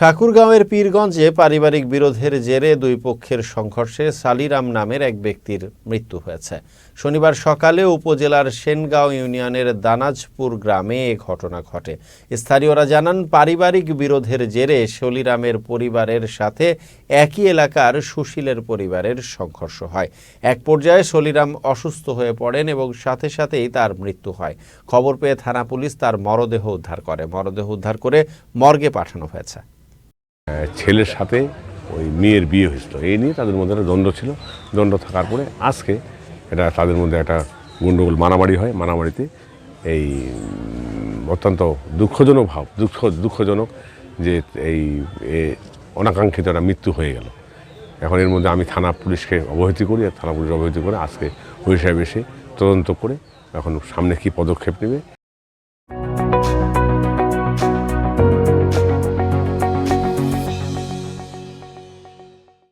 ঠাকুরগাঁওয়ের পীরগঞ্জে পারিবারিক বিরোধের জেরে দুই পক্ষের সংঘর্ষে সালিরাম নামের এক ব্যক্তির মৃত্যু হয়েছে। শনিবার সকালে উপজেলার সেনগাঁও ইউনিয়নের দানাজপুর গ্রামে এ ঘটনা ঘটে। স্থানীয়রা জানান, পারিবারিক বিরোধের জেরে শলিরামের পরিবারের সাথে একই এলাকার সুশীলের পরিবারের সংঘর্ষ হয়। এক পর্যায়ে শলিরাম অসুস্থ হয়ে পড়েন এবং সাথে সাথেই তার মৃত্যু হয়। খবর পেয়ে থানা পুলিশ তার মরদেহ উদ্ধার করে। মরদেহ উদ্ধার করে মর্গে পাঠানো হয়েছে। ছেলের সাথে ওই মেয়ের বিয়ে হয়েছিল। এই নিয়ে তাদের মধ্যে একটা দ্বন্দ্ব ছিল। দ্বন্দ্ব থাকার পরে আজকে এটা তাদের মধ্যে একটা গণ্ডগোল মারামারি হয় মারামারিতে। এই অত্যন্ত দুঃখজনক ভাব, দুঃখ, দুঃখজনক যে এই অনাকাঙ্ক্ষিত একটা মৃত্যু হয়ে গেল। এখন এর মধ্যে আমি থানা পুলিশকে অবহিত করি আর থানা পুলিশ অবহিত করে আজকে ওই সাহেব এসে তদন্ত করে এখন সামনে কী পদক্ষেপ নেবে।